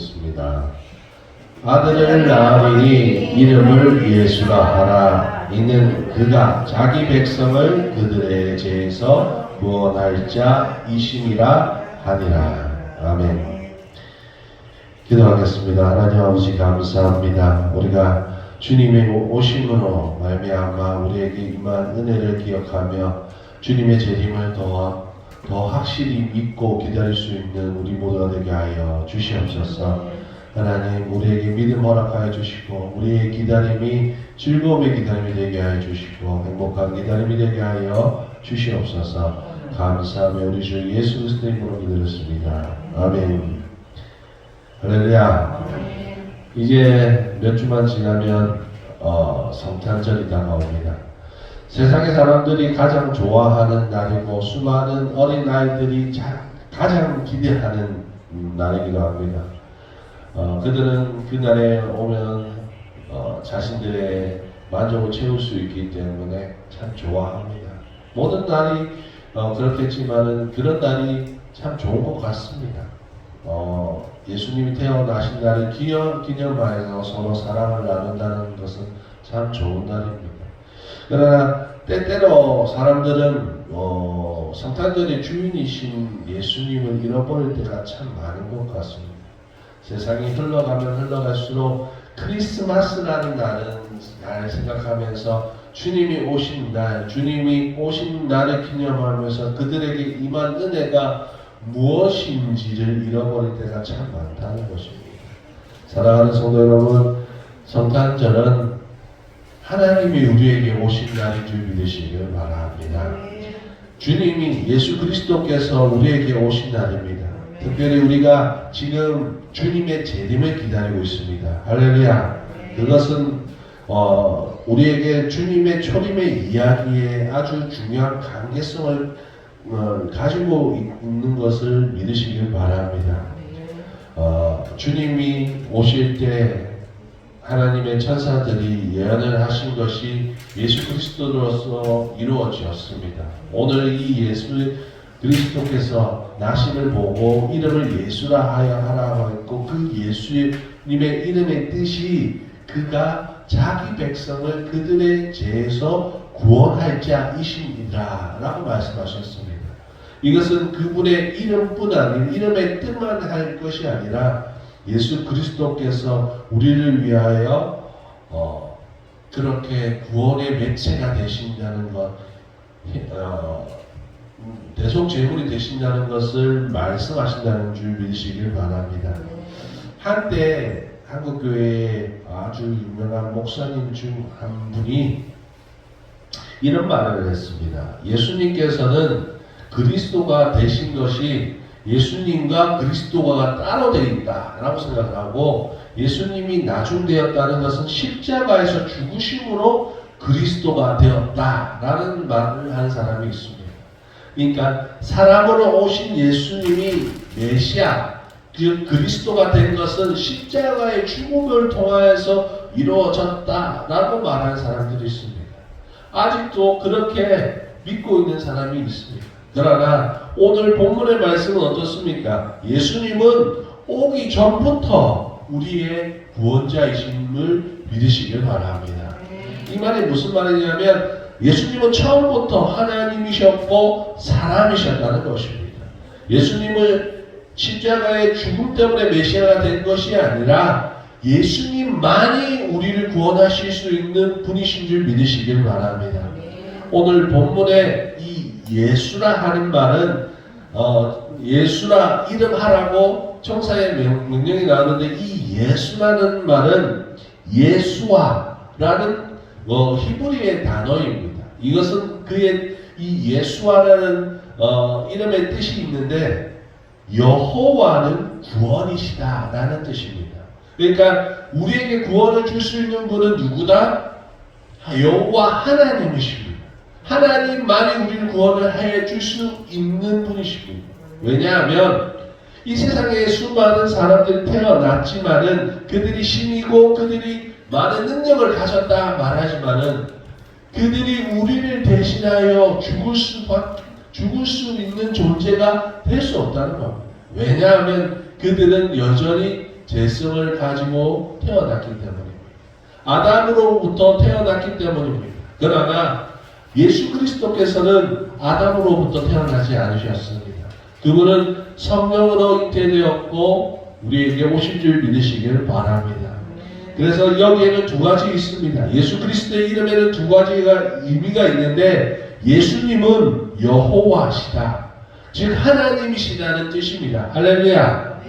읽겠습니다. 아들을 낳으리니 이름을 예수라 하라. 이는 그가 자기 백성을 그들의 죄에서 구원할 자 이심이라 하니라. 아멘. 기도하겠습니다. 하나님 아버지 감사합니다. 우리가 주님의 오심으로 말미암아 우리에게 임한 은혜를 기억하며 주님의 재림을 더, 더 확실히 믿고 기다릴 수 있는 우리 모두가 되게 하여 주시옵소서. 하나님 우리에게 믿음 허락하여 주시고 우리의 기다림이 즐거움의 기다림이 되게 하여 주시고 행복한 기다림이 되게 하여 주시옵소서. 감사하며 우리 주 예수 그리스도의 이름으로 기도했습니다. 아멘. 할렐루야. 이제 몇 주만 지나면 어, 성탄절이 다가옵니다. 세상의 사람들이 가장 좋아하는 날이고 수많은 어린 아이들이 자, 가장 기대하는 음, 날이기도 합니다. 어, 그들은 그날에 오면 어, 자신들의 만족을 채울 수 있기 때문에 참 좋아합니다. 모든 날이 어, 그렇겠지만은 그런 날이 참 좋은 것 같습니다. 어, 예수님이 태어나신 날을 기념, 기념하여서 서로 사랑을 나눈다는 것은 참 좋은 날입니다. 그러나 때때로 사람들은 어, 성탄절의 주인이신 예수님을 잃어버릴 때가 참 많은 것 같습니다. 세상이 흘러가면 흘러갈수록 크리스마스라는 날은 날 생각하면서 주님이 오신 날, 주님이 오신 날을 기념하면서 그들에게 임한 은혜가 무엇인지를 잃어버릴 때가 참 많다는 것입니다. 사랑하는 성도 여러분, 성탄절은 하나님이 우리에게 오신 날인 줄 믿으시길 바랍니다. 주님이 예수 그리스도께서 우리에게 오신 날입니다. 특별히 우리가 지금 주님의 재림을 기다리고 있습니다. 할렐루야. 그것은 어, 우리에게 주님의 초림의 이야기에 아주 중요한 관계성을 어, 가지고 있는 것을 믿으시길 바랍니다. 어, 주님이 오실 때 하나님의 천사들이 예언을 하신 것이 예수 그리스도로서 이루어졌습니다. 오늘 이 예수 그리스도께서 나심을 보고 이름을 예수라 하여 하라고 했고 그 예수님의 이름의 뜻이 그가 자기 백성을 그들의 죄에서 구원할 자이십니다. 라고 말씀하셨습니다. 이것은 그분의 이름뿐 아닌 이름의 뜻만 할 것이 아니라 예수 그리스도께서 우리를 위하여 어, 그렇게 구원의 매체가 되신다는 것, 어, 대속 제물이 되신다는 것을 말씀하신다는 줄 믿으시길 바랍니다. 한때 한국 교회에 아주 유명한 목사님 중 한 분이 이런 말을 했습니다. 예수님께서는 그리스도가 되신 것이 예수님과 그리스도가 따로 되어 있다라고 생각을 하고 예수님이 나중되었다는 것은 십자가에서 죽으심으로 그리스도가 되었다라는 말을 한 사람이 있습니다. 그러니까 사람으로 오신 예수님이 메시아 그 그리스도가 된 것은 십자가의 죽음을 통하여서 이루어졌다라고 말하는 사람들이 있습니다. 아직도 그렇게 믿고 있는 사람이 있습니다. 그러나 오늘 본문의 말씀은 어떻습니까? 예수님은 오기 전부터 우리의 구원자이심을 믿으시길 바랍니다. 이 말이 무슨 말이냐면 예수님은 처음부터 하나님이셨고 사람이셨다는 것입니다. 예수님을 십자가의 죽음 때문에 메시아가 된 것이 아니라 예수님만이 우리를 구원하실 수 있는 분이신 줄 믿으시길 바랍니다. 오늘 본문에 이 예수라 하는 말은 어, 예수라 이름하라고 청사의 명- 명령이 나오는데 이 예수라는 말은 예수와라는 어, 히브리의 단어입니다. 이것은 그의 이 예수와라는 어, 이름의 뜻이 있는데 여호와는 구원이시다라는 뜻입니다. 그러니까 우리에게 구원을 줄 수 있는 분은 누구다? 여호와 하나님이십니다. 하나님만이 우리를 구원을 해줄 수 있는 분이십니다. 왜냐하면 이 세상에 수많은 사람들이 태어났지만은 그들이 신이고 그들이 많은 능력을 가졌다 말하지만은 그들이 우리를 대신하여 죽을 수 죽을 수 있는 존재가 될 수 없다는 겁니다. 왜냐하면 그들은 여전히 재성을 가지고 태어났기 때문입니다. 아담으로부터 태어났기 때문입니다. 그러나 예수 그리스도께서는 아담으로부터 태어나지 않으셨습니다. 그분은 성령으로 잉태되었고 우리에게 오실 줄 믿으시길 바랍니다. 그래서 여기에는 두 가지 있습니다. 예수 그리스도의 이름에는 두 가지가 의미가 있는데 예수님은 여호와시다. 즉 하나님이시다는 뜻입니다. 할렐루야.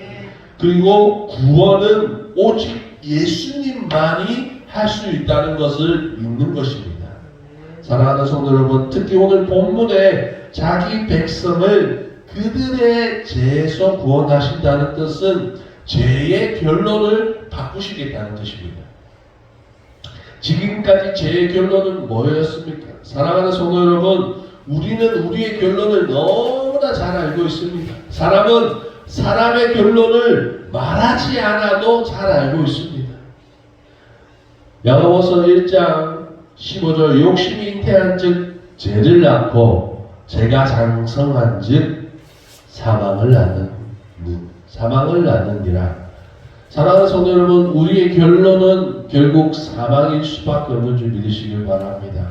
그리고 구원은 오직 예수님만이 할 수 있다는 것을 믿는 것입니다. 사랑하는 성도 여러분, 특히 오늘 본문에 자기 백성을 그들의 죄에서 구원하신다는 뜻은 죄의 결론을 바꾸시겠다는 뜻입니다. 지금까지 죄의 결론은 뭐였습니까? 사랑하는 성도 여러분, 우리는 우리의 결론을 너무나 잘 알고 있습니다. 사람은 사람의 결론을 말하지 않아도 잘 알고 있습니다. 야고보서 1장 15절 욕심이 잉태한 즉 죄를 낳고 죄가 장성한 즉 사망을 낳는 사망을 낳느니라. 사랑하는 성도 여러분, 우리의 결론은 결국 사망일 수밖에 없는 줄 믿으시길 바랍니다.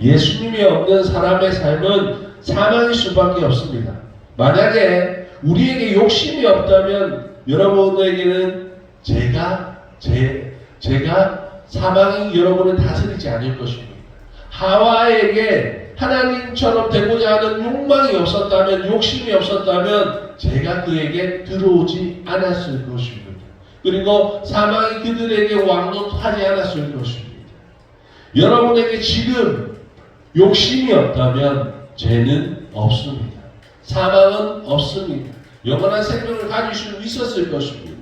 예수님이 없는 사람의 삶은 사망일 수밖에 없습니다. 만약에 우리에게 욕심이 없다면 여러분에게는 제가 제 제가 사망이 여러분을 다스리지 않을 것입니다. 하와에게 하나님처럼 되고자 하는 욕망이 없었다면 욕심이 없었다면 제가 그에게 들어오지 않았을 것입니다. 그리고 사망이 그들에게 왕노하지 않았을 것입니다. 여러분에게 지금 욕심이 없다면 죄는 없습니다. 사망은 없습니다. 영원한 생명을 가질 수 있었을 것입니다.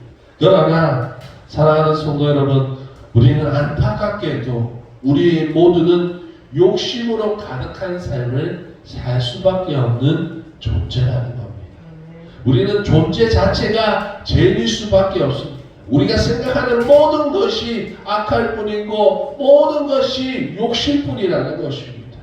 그러나 사랑하는 성도 여러분, 우리는 안타깝게도 우리 모두는 욕심으로 가득한 삶을 살 수밖에 없는 존재라는 겁니다. 우리는 존재 자체가 죄일 수밖에 없습니다. 우리가 생각하는 모든 것이 악할 뿐이고 모든 것이 욕심 뿐이라는 것입니다.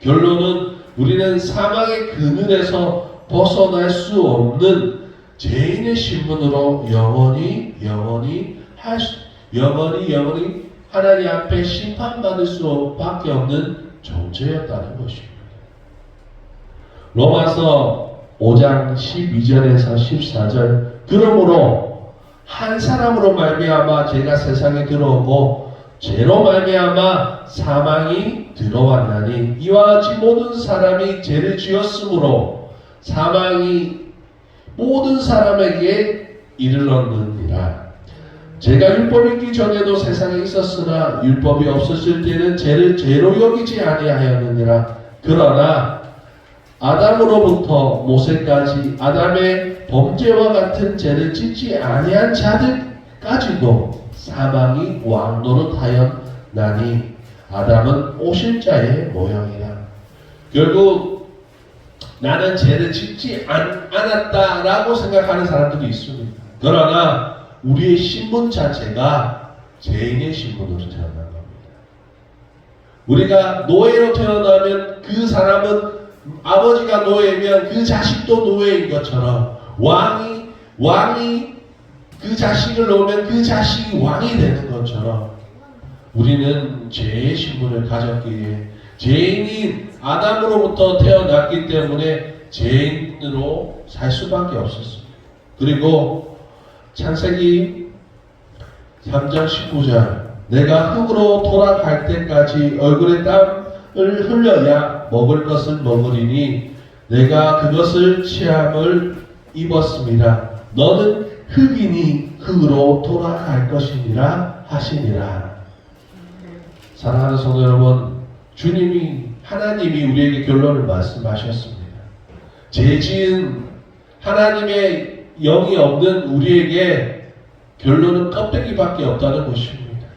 결론은 우리는 사망의 그늘에서 벗어날 수 없는 죄인의 신분으로 영원히 영원히 할 수, 영원히 영원히 하나님 앞에 심판받을 수밖에 없는 존재였다는 것입니다. 로마서 5장 12절에서 14절 그러므로 한 사람으로 말미암아 죄가 세상에 들어오고 죄로 말미암아 사망이 들어왔나니 이와 같이 모든 사람이 죄를 지었으므로 사망이 모든 사람에게 이르렀느니라. 제가 율법이 있기 전에도 세상에 있었으나 율법이 없었을 때는 죄를 죄로 여기지 아니하였느니라. 그러나 아담으로부터 모세까지 아담의 범죄와 같은 죄를 짓지 아니한 자들까지도 사망이 왕노릇하였나니 아담은 오실 자의 모형이라. 결국 나는 죄를 짓지 않, 않았다라고 생각하는 사람들이 있습니다. 그러나 우리의 신분 자체가 죄인의 신분으로 태어난 겁니다. 우리가 노예로 태어나면 그 사람은 아버지가 노예면 그 자식도 노예인 것처럼 왕이 왕이 그 자식을 놓으면 그 자식이 왕이 되는 것처럼 우리는 죄의 신분을 가졌기에 죄인인 아담으로부터 태어났기 때문에 죄인으로 살 수밖에 없었습니다. 그리고 창세기 3장 19절 내가 흙으로 돌아갈 때까지 얼굴에 땀을 흘려야 먹을 것을 먹으리니 내가 그것을 취함을 입었습니다. 너는 흙이니 흙으로 돌아갈 것이니라 하시니라. 사랑하는 성도 여러분, 주님이 하나님이 우리에게 결론을 말씀하셨습니다. 죄 지은 하나님의 영이 없는 우리에게 결론은 껍데기밖에 없다는 것입니다.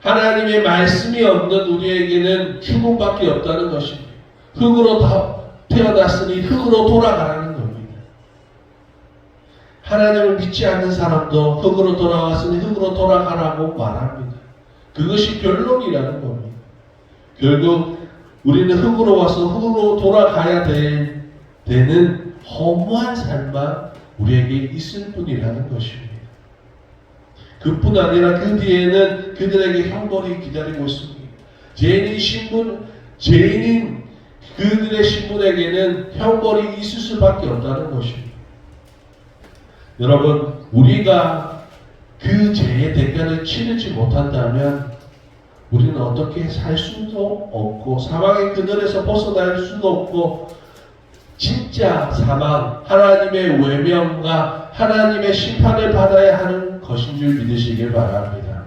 하나님의 말씀이 없는 우리에게는 죽음밖에 없다는 것입니다. 흙으로 다 태어났으니 흙으로 돌아가라는 겁니다. 하나님을 믿지 않는 사람도 흙으로 돌아왔으니 흙으로 돌아가라고 말합니다. 그것이 결론이라는 겁니다. 결국 우리는 흙으로 와서 흙으로 돌아가야 될, 되는 허무한 삶만 우리에게 있을 뿐이라는 것입니다. 그뿐 아니라 그 뒤에는 그들에게 형벌이 기다리고 있습니다. 죄인인 신분, 죄인인 그들의 신분에게는 형벌이 있을 수밖에 없다는 것입니다. 여러분, 우리가 그 죄의 대가를 치르지 못한다면 우리는 어떻게 살 수도 없고 사망의 그늘에서 벗어날 수도 없고 진짜 사망, 하나님의 외면과 하나님의 심판을 받아야 하는 것인 줄 믿으시길 바랍니다.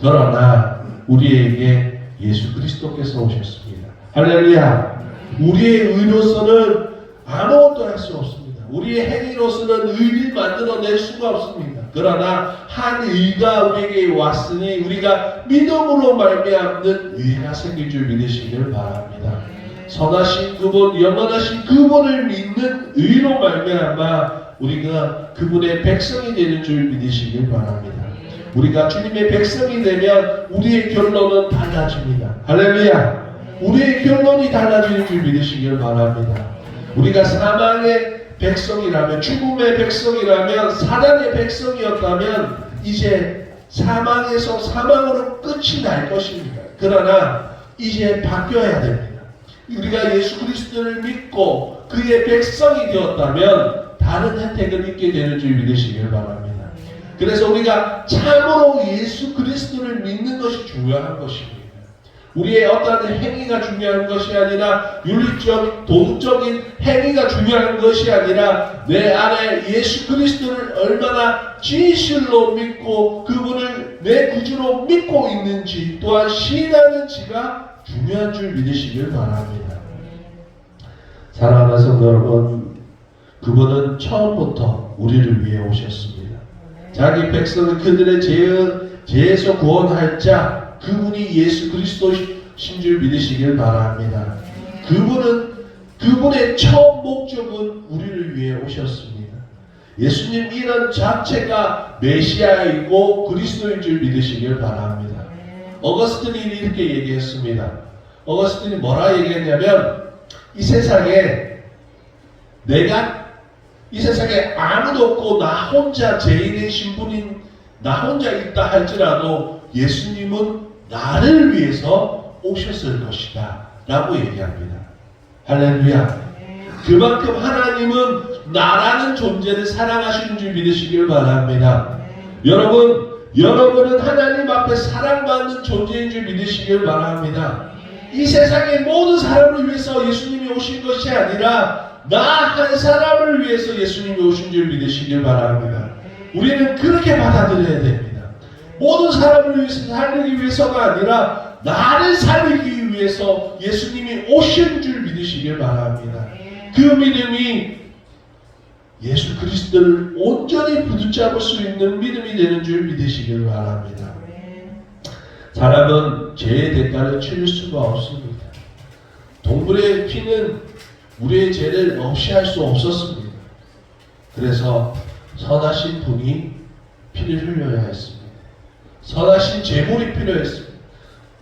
그러나 우리에게 예수 그리스도께서 오셨습니다. 할렐루야. 우리의 의로서는 아무것도 할 수 없습니다. 우리의 행위로서는 의를 만들어낼 수가 없습니다. 그러나 한 의가 우리에게 왔으니 우리가 믿음으로 말미암는 의가 생길 줄 믿으시길 바랍니다. 선하신 그분, 영원하신 그분을 믿는 의로 말미암아 우리가 그분의 백성이 되는 줄 믿으시길 바랍니다. 우리가 주님의 백성이 되면 우리의 결론은 달라집니다. 할렐루야. 우리의 결론이 달라지는 줄 믿으시길 바랍니다. 우리가 사망의 백성이라면 죽음의 백성이라면 사단의 백성이었다면 이제 사망에서 사망으로 끝이 날 것입니다. 그러나 이제 바뀌어야 됩니다. 우리가 예수 그리스도를 믿고 그의 백성이 되었다면 다른 혜택을 입게 되는 줄 믿으시길 바랍니다. 그래서 우리가 참으로 예수 그리스도를 믿는 것이 중요한 것입니다. 우리의 어떠한 행위가 중요한 것이 아니라 윤리적, 도덕적인 행위가 중요한 것이 아니라 내 안에 예수 그리스도를 얼마나 진실로 믿고 그분을 내 구주로 믿고 있는지 또한 신하는지가 중요한 줄 믿으시길 바랍니다. 사랑하는 성도 여러분, 그분은 처음부터 우리를 위해 오셨습니다. 자기 백성을 그들의 죄, 죄에서 구원할 자, 그분이 예수 그리스도신 줄 믿으시길 바랍니다. 그분은 그분의 처음 목적은 우리를 위해 오셨습니다. 예수님 이런 자체가 메시아이고 그리스도인 줄 믿으시길 바랍니다. 어거스틴이 이렇게 얘기했습니다. 어거스틴이 뭐라 얘기했냐면 이 세상에 내가 이 세상에 아무도 없고 나 혼자 죄인의 신분인 나 혼자 있다 할지라도 예수님은 나를 위해서 오셨을 것이다 라고 얘기합니다. 할렐루야. 그만큼 하나님은 나라는 존재를 사랑하시는 줄 믿으시길 바랍니다. 여러분, 여러분은 하나님 앞에 사랑받는 존재인 줄 믿으시길 바랍니다. 이 세상의 모든 사람을 위해서 예수님이 오신 것이 아니라 나 한 사람을 위해서 예수님이 오신 줄 믿으시길 바랍니다. 우리는 그렇게 받아들여야 됩니다. 모든 사람을 위해서 살리기 위해서가 아니라 나를 살리기 위해서 예수님이 오신 줄 믿으시길 바랍니다. 그 믿음이 예수 그리스도를 온전히 붙잡을 수 있는 믿음이 되는 줄 믿으시길 바랍니다. 사람은 죄의 대가를 치를 수가 없습니다. 동물의 피는 우리의 죄를 없이 할 수 없었습니다. 그래서 선하신 분이 피를 흘려야 했습니다. 선하신 제물이 필요했습니다.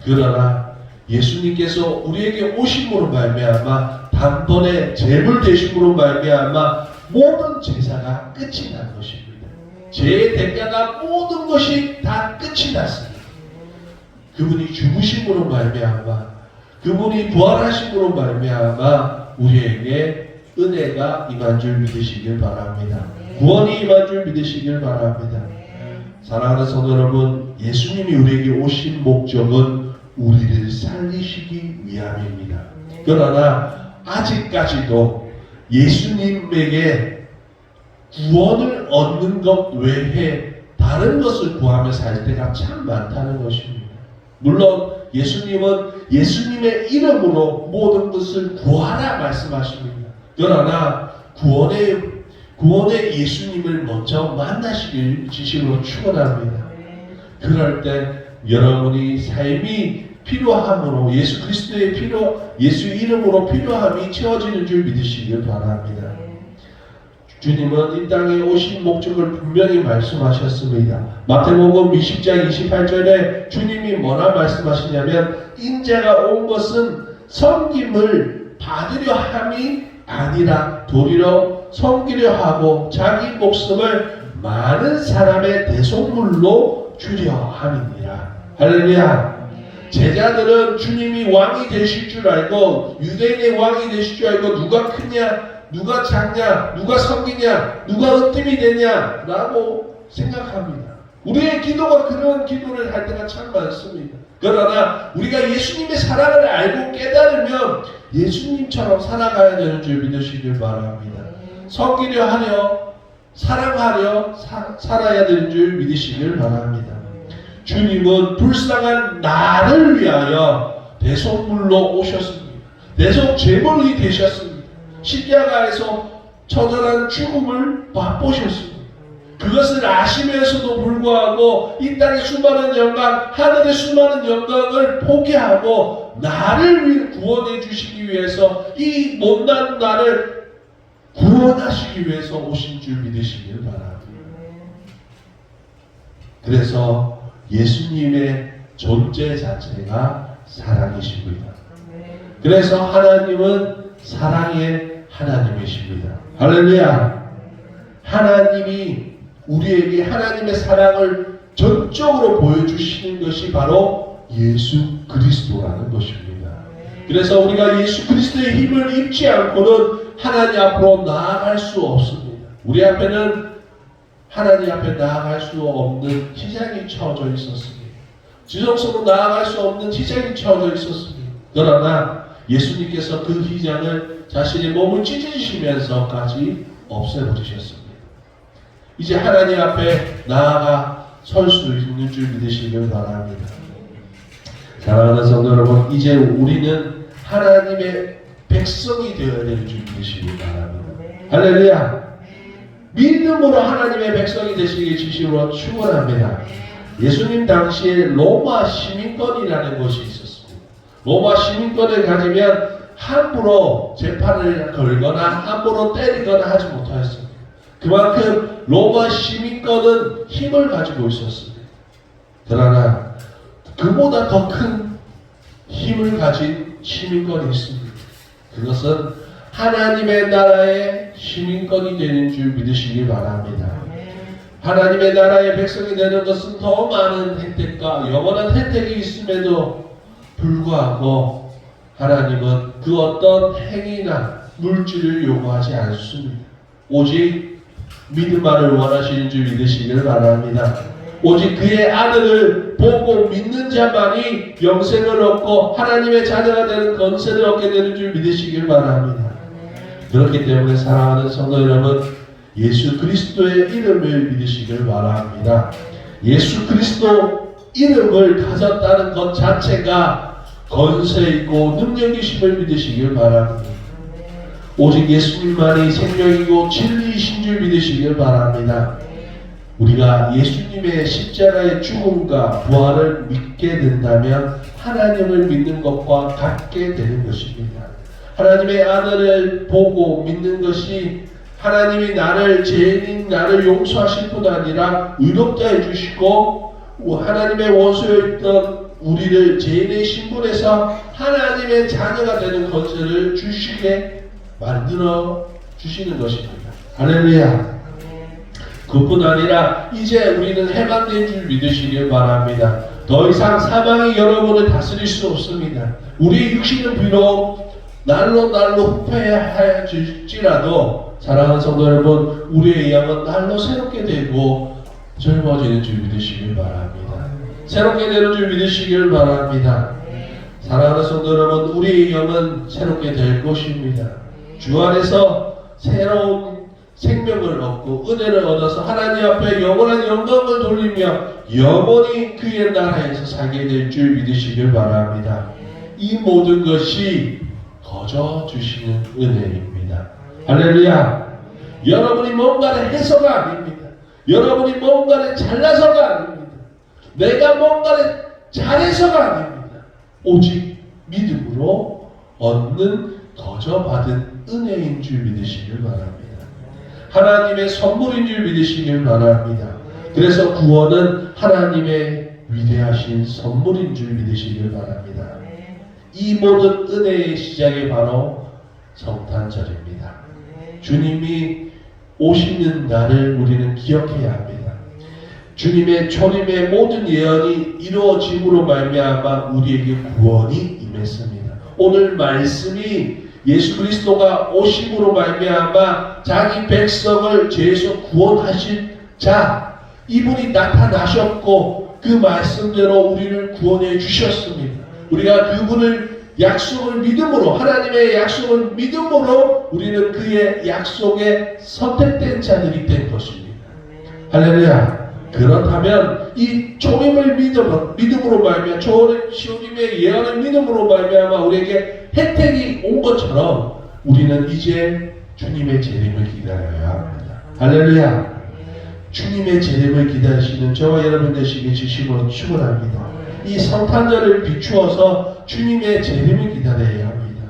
그러나 예수님께서 우리에게 오심으로 말미암아 단번에 제물 되심으로 말미암아 모든 제사가 끝이 난 것입니다. 죄의 대가가 모든 것이 다 끝이 났습니다. 그분이 죽으심으로 말미암아 그분이 부활하심으로 말미암아 우리에게 은혜가 임한 줄 믿으시길 바랍니다. 구원이 임한 줄 믿으시길 바랍니다. 사랑하는 성도 여러분, 예수님이 우리에게 오신 목적은 우리를 살리시기 위함입니다. 그러나 아직까지도 예수님에게 구원을 얻는 것 외에 다른 것을 구하며 살 때가 참 많다는 것입니다. 물론 예수님은 예수님의 이름으로 모든 것을 구하라 말씀하십니다. 그러나 구원의 구원의 예수님을 먼저 만나시길 지식으로 축원합니다. 그럴 때 여러분이 삶이 필요함으로 예수 그리스도의 필요 예수 이름으로 필요함이 채워지는 줄 믿으시길 바랍니다. 주님은 이 땅에 오신 목적을 분명히 말씀하셨습니다. 마태복음 20장 28절에 주님이 뭐라 말씀하시냐면 인자가 온 것은 섬김을 받으려 함이 아니라 도리로 섬기려 하고 자기 목숨을 많은 사람의 대속물로 주려 함이니라. 할렐루야. 제자들은 주님이 왕이 되실 줄 알고 유대인의 왕이 되실 줄 알고 누가 크냐, 누가 작냐, 누가 섬기냐, 누가 으뜸이 되냐 라고 생각합니다. 우리의 기도가 그런 기도를 할 때가 참 많습니다. 그러나 우리가 예수님의 사랑을 알고 깨달으면 예수님처럼 살아가야 되는 줄 믿으시길 바랍니다. 섬기려 하려 사랑하려 사, 살아야 되는 줄 믿으시길 바랍니다. 주님은 불쌍한 나를 위하여 대속물로 오셨습니다. 대속 제물이 되셨습니다. 십자가에서 처절한 죽음을 맛보셨습니다. 그것을 아시면서도 불구하고 이 땅의 수많은 영광, 하늘의 수많은 영광을 포기하고 나를 위해 구원해 주시기 위해서 이 못난 나를 구원하시기 위해서 오신 줄 믿으시길 바랍니다. 그래서 예수님의 존재 자체가 사랑이십니다. 그래서 하나님은 사랑의 하나님이십니다. 할렐루야. 하나님이 우리에게 하나님의 사랑을 전적으로 보여주시는 것이 바로 예수 그리스도라는 것입니다. 그래서 우리가 예수 그리스도의 힘을 입지 않고는 하나님 앞으로 나아갈 수 없습니다. 우리 앞에는 하나님 앞에 나아갈 수 없는 희장이 쳐져 있었습니다. 지속적으로 나아갈 수 없는 희장이 쳐져 있었습니다. 그러나 예수님께서 그 희장을 자신의 몸을 찢으시면서까지 없애버리셨습니다. 이제 하나님 앞에 나아가 설 수 있는 줄 믿으시길 바랍니다. 사랑하는 성도 여러분, 이제 우리는 하나님의 백성이 되어야 될 줄 믿으시길 바랍니다. 할렐루야! 믿음으로 하나님의 백성이 되시기 주시로 축원합니다. 예수님 당시에 로마 시민권이라는 것이 있었습니다. 로마 시민권을 가지면 함부로 재판을 걸거나 함부로 때리거나 하지 못하였습니다. 그만큼 로마 시민권은 힘을 가지고 있었습니다. 그러나 그보다 더 큰 힘을 가진 시민권이 있습니다. 그것은 하나님의 나라의 시민권이 되는 줄 믿으시기 바랍니다. 하나님의 나라의 백성이 되는 것은 더 많은 혜택과 영원한 혜택이 있음에도 불구하고 하나님은 그 어떤 행위나 물질을 요구하지 않습니다. 오직 믿음만을 원하시는 줄 믿으시기를 바랍니다. 오직 그의 아들을 보고 믿는 자만이 영생을 얻고 하나님의 자녀가 되는 건세를 얻게 되는 줄 믿으시길 바랍니다. 그렇기 때문에 사랑하는 성도 여러분, 예수 그리스도의 이름을 믿으시길 바랍니다. 예수 그리스도 이름을 가졌다는 것 자체가 건세 있고 능력이심을 믿으시길 바랍니다. 오직 예수님만이 생명이고 진리이신 줄 믿으시길 바랍니다. 우리가 예수님의 십자가의 죽음과 부활을 믿게 된다면 하나님을 믿는 것과 같게 되는 것입니다. 하나님의 아들을 보고 믿는 것이 하나님이 나를 죄인인 나를 용서하실 뿐 아니라 의롭다 해주시고 하나님의 원수였던 우리를 죄인의 신분에서 하나님의 자녀가 되는 것을 주시게 만들어 주시는 것입니다. 할렐루야. 그뿐 아니라 이제 우리는 해방된 줄 믿으시길 바랍니다. 더 이상 사망이 여러분을 다스릴 수 없습니다. 우리 육신은 비록 날로 날로 후패할지라도 사랑하는 성도 여러분, 우리의 영은 날로 새롭게 되고 젊어지는 줄 믿으시길 바랍니다. 새롭게 되는 줄 믿으시길 바랍니다. 사랑하는 성도 여러분, 우리의 영은 새롭게 될 것입니다. 주 안에서 새로운 생명을 얻고 은혜를 얻어서 하나님 앞에 영원한 영광을 돌리며 영원히 그의 나라에서 살게 될 줄 믿으시길 바랍니다. 이 모든 것이 거저 주시는 은혜입니다. 할렐루야. 여러분이 뭔가를 해서가 아닙니다. 여러분이 뭔가를 잘나서가 아닙니다. 내가 뭔가를 잘해서가 아닙니다. 오직 믿음으로 얻는 거저 받은 은혜인 줄 믿으시길 바랍니다. 하나님의 선물인 줄 믿으시길 바랍니다. 그래서 구원은 하나님의 위대하신 선물인 줄 믿으시길 바랍니다. 이 모든 은혜의 시작이 바로 성탄절입니다. 주님이 오시는 날을 우리는 기억해야 합니다. 주님의 초림의 모든 예언이 이루어짐으로 말미암아 우리에게 구원이 임했습니다. 오늘 말씀이 예수 그리스도가 오심으로 말미암아 자기 백성을 죄에서 구원하신 자 이분이 나타나셨고 그 말씀대로 우리를 구원해 주셨습니다. 우리가 그분을 약속을 믿음으로 하나님의 약속을 믿음으로 우리는 그의 약속에 선택된 자들이 된 것입니다. 할렐루야. 그렇다면 이 믿음, 믿음으로 말미암아 초림의 예언을 믿음으로 말미암아 우리에게 혜택이 온 것처럼 우리는 이제 주님의 재림을 기다려야 합니다. 할렐루야. 주님의 재림을 기다리시는 저와 여러분 되시기 주심으로 축원합니다. 이 성탄절을 비추어서 주님의 재림을 기다려야 합니다.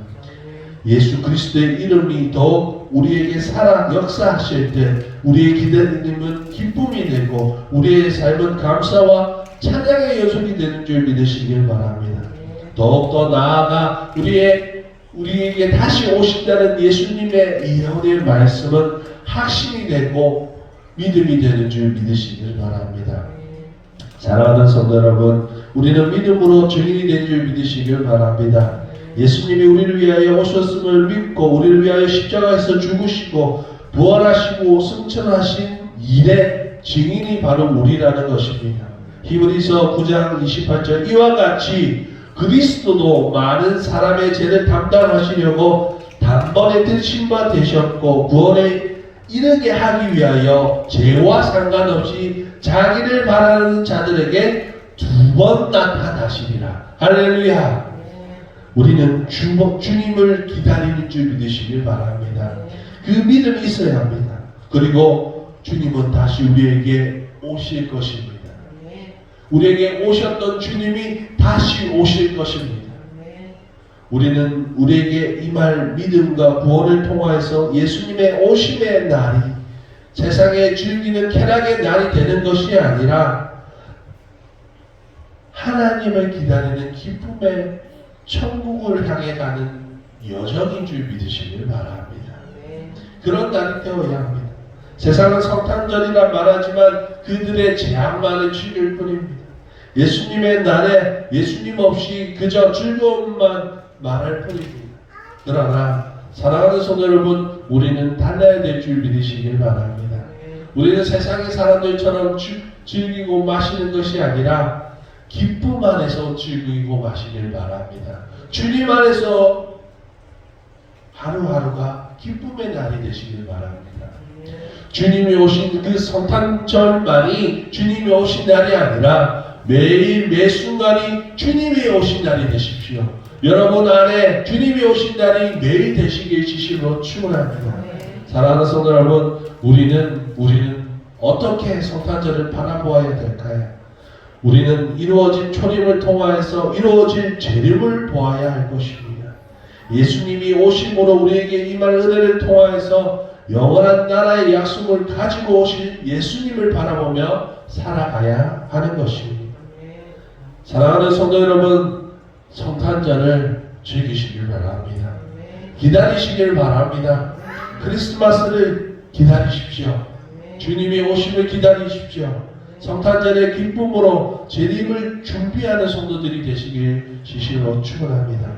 예수 그리스도의 이름이 더욱 우리에게 살아 역사하실 때 우리의 기다림은 기쁨이 되고 우리의 삶은 감사와 찬양의 여성이 되는 줄 믿으시길 바랍니다. 더욱더 나아가 우리의 우리에게 다시 오신다는 예수님의 예언의 말씀은 확신이 되고 믿음이 되는 줄 믿으시길 바랍니다. 사랑하는 성도 여러분, 우리는 믿음으로 증인이 된줄 믿으시길 바랍니다. 예수님이 우리를 위하여 오셨음을 믿고 우리를 위하여 십자가에서 죽으시고 부활하시고 승천하신 일의 증인이 바로 우리라는 것입니다. 히브리서 9장 28절 이와 같이 그리스도도 많은 사람의 죄를 담당하시려고 단번에 드신 바 되셨고 구원에 이르게 하기 위하여 죄와 상관없이 자기를 바라는 자들에게 두 번 나타나시리라. 할렐루야. 우리는 주, 주님을 기다리는 줄 믿으시길 바랍니다. 그 믿음이 있어야 합니다. 그리고 주님은 다시 우리에게 오실 것입니다. 우리에게 오셨던 주님이 다시 오실 것입니다. 우리는 우리에게 임할 믿음과 구원을 통하여서 예수님의 오심의 날이 세상에 즐기는 쾌락의 날이 되는 것이 아니라 하나님을 기다리는 기쁨의 천국을 향해 가는 여정인 줄 믿으시길 바랍니다. 그런 날이 되어야 합니다. 세상은 성탄절이라 말하지만 그들의 재앙만을 즐길 뿐입니다. 예수님의 날에 예수님 없이 그저 즐거움만 말할 뿐입니다. 그러나 사랑하는 성도 여러분, 우리는 달라야 될 줄 믿으시길 바랍니다. 우리는 세상의 사람들처럼 즐- 즐기고 마시는 것이 아니라 기쁨 안에서 즐기고 마시길 바랍니다. 주님 안에서 하루하루가 기쁨의 날이 되시길 바랍니다. 주님이 오신 그 성탄절만이 주님이 오신 날이 아니라 매일 매 순간이 주님이 오신 날이 되십시오. 여러분 안에 주님이 오신 날이 매일 되시길 지심으로 축원합니다. 사랑하는 성도 여러분, 우리는 우리는 어떻게 성탄절을 바라보아야 될까요? 우리는 이루어진 초림을 통하여서 이루어질 재림을 보아야 할 것입니다. 예수님이 오심으로 우리에게 임할 은혜를 통하여서 영원한 나라의 약속을 가지고 오실 예수님을 바라보며 살아가야 하는 것입니다. 사랑하는 성도 여러분, 성탄절을 즐기시길 바랍니다. 기다리시길 바랍니다. 크리스마스를 기다리십시오. 주님이 오심을 기다리십시오. 성탄절의 기쁨으로 재림을 준비하는 성도들이 되시길 지시로 축원합니다.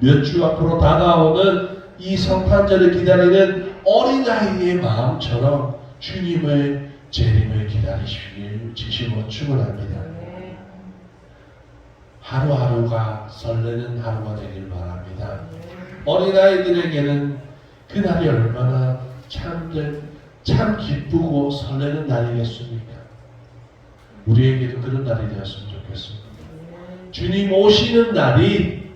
몇 주 앞으로 다가오는 이 성탄절을 기다리는 어린아이의 마음처럼 주님을 재림을 기다리시길 지시로 축원합니다. 하루하루가 설레는 하루가 되길 바랍니다. 어린아이들에게는 그날이 얼마나 참들 참 기쁘고 설레는 날이겠습니까? 우리에게도 그런 날이 되었으면 좋겠습니다. 주님 오시는 날이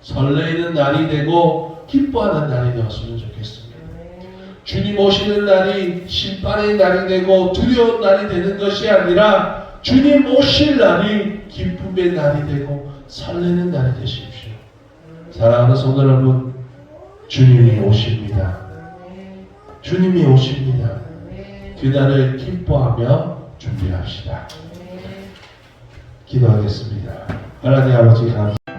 설레는 날이 되고 기뻐하는 날이 되었으면 좋겠습니다. 주님 오시는 날이 심판의 날이 되고 두려운 날이 되는 것이 아니라 주님 오실 날이 기쁨의 날이 되고 설레는 날이 되십시오. 사랑하는 성도 여러분, 주님이 오십니다. 주님이 오십니다. 그날을 기뻐하며 준비합시다. 기도하겠습니다. 하나님 아버지 감사합니다.